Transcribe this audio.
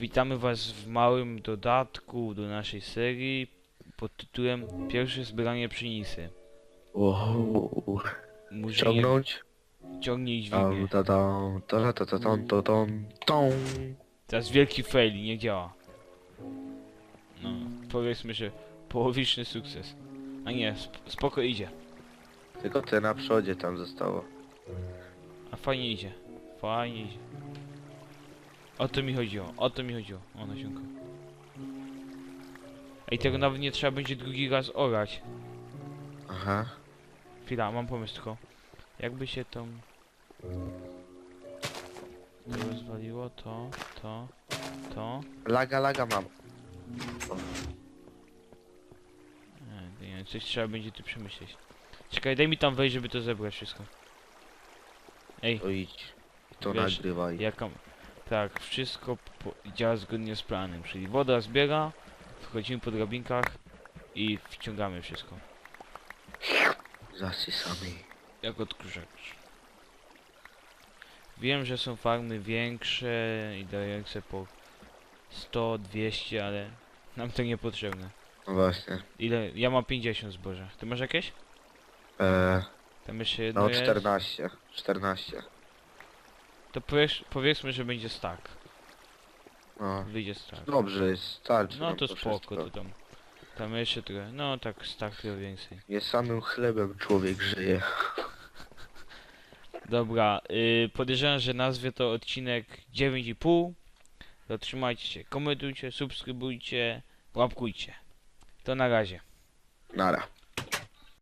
Witamy Was w małym dodatku do naszej serii pod tytułem Pierwsze zbieranie pszenisy. Wow. Ciągnąć? ciągnij Tam, dźwignię. ta, tam, ta, ta, ta, tam, ta, tam. Teraz wielki fail, nie działa. No, powiedzmy, że połowiczny sukces. A nie, sp spoko idzie. Tylko te na przodzie tam zostało. A fajnie idzie. Fajnie idzie. O to mi chodziło, o to mi chodziło. O, nasionko. Ej, tego nawet nie trzeba będzie drugi raz orać. Aha. Chwila, mam pomysł tylko. Jakby się tą... To rozwaliło, to, to, to. Laga, laga mam. Nie wiem, coś trzeba będzie tu przemyśleć. Czekaj, daj mi tam wejść, żeby to zebrać wszystko. Ej, To idź. To Wiesz, nagrywaj. jaka... Tak, wszystko działa zgodnie z planem, czyli woda zbiera, wchodzimy po drabinkach i wciągamy wszystko. Zasysamy. Jak odkurzacz. Wiem, że są farmy większe i dające po 100, 200, ale nam to niepotrzebne. No właśnie. Ile? Ja mam 50 zboża. Ty masz jakieś? Eee, Tam jeszcze jedno no jest. 14. 14. To powiesz, powiedzmy, że będzie stack. No. Wyjdzie stack. Dobrze, jest, starczy No nam to to spoko, wszystko. to tam. Tam jeszcze trochę. No tak, stack trochę więcej. Nie samym chlebem człowiek żyje. Dobra, yy, podejrzewam, że nazwie to odcinek 9,5. To trzymajcie się, komentujcie, subskrybujcie, łapkujcie. To na razie. Nara.